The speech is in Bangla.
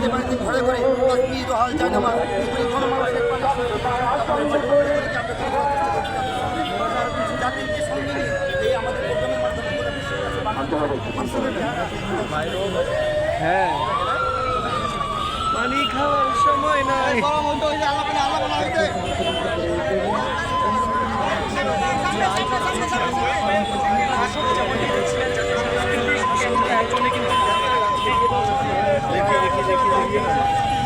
বাড়িতে বাড়িতে ঘরে ঘরে তসবি দোহাল জায়নামা এগুলি এই আমাদের প্রোগ্রামের মাধ্যমে গোটা বিশ্বের কাছে বাংলা হ্যাঁ। পানি খাওয়ার সময় নাই देखिए देखिए देखिए देखिए